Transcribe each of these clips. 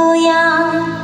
模样。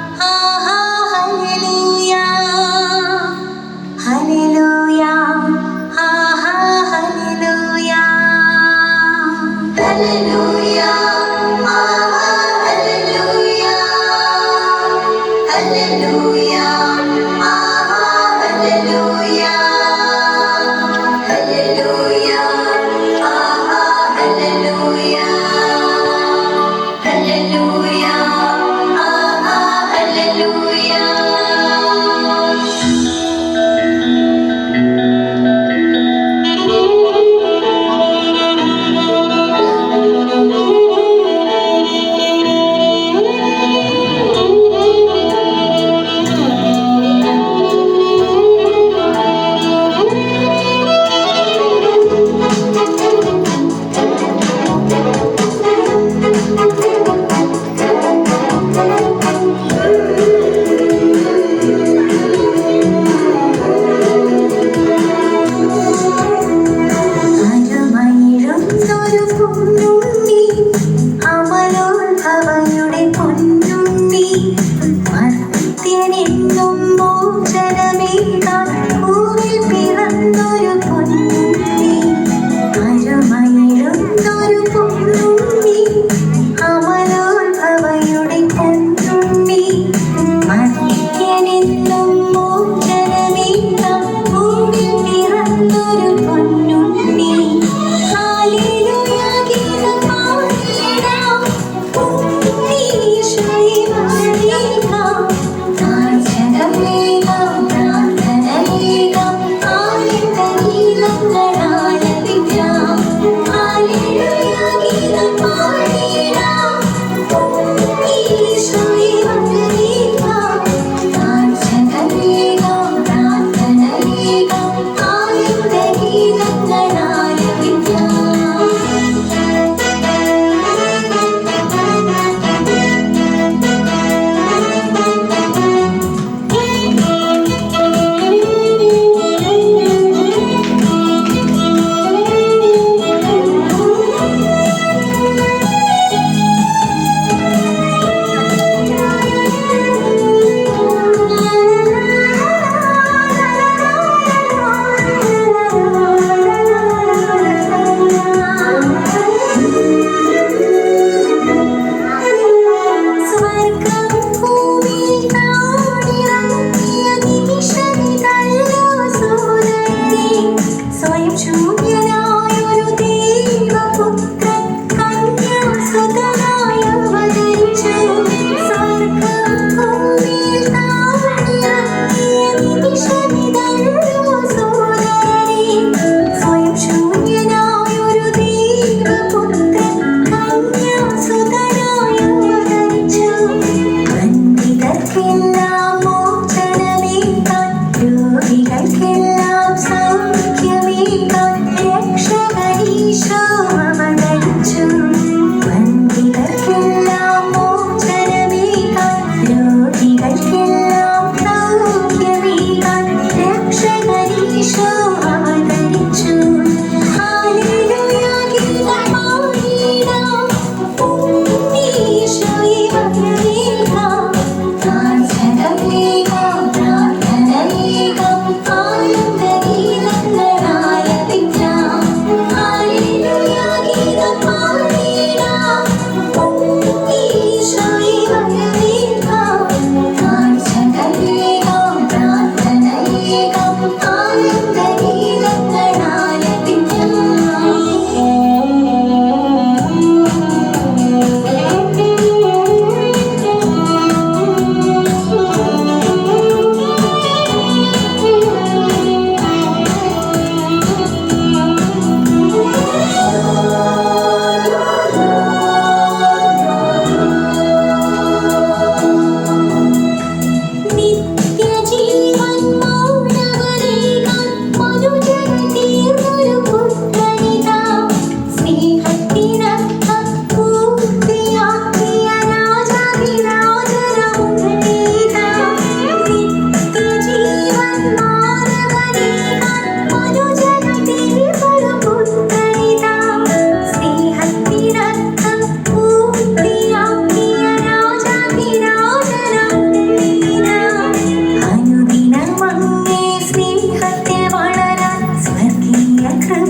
സ്വയം ശൂന്യനായൊരു ദൈവപുത്ര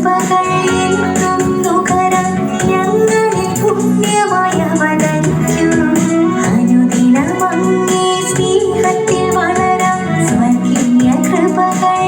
കൃപകൾ എന്നും നുകരം ഞങ്ങളിൽ പുണ്യമായ വതച്ചു അനുദിനം അങ്ങേ സ്നേഹത്തിൽ വളരാം. സ്വർഗീയ കൃപകൾ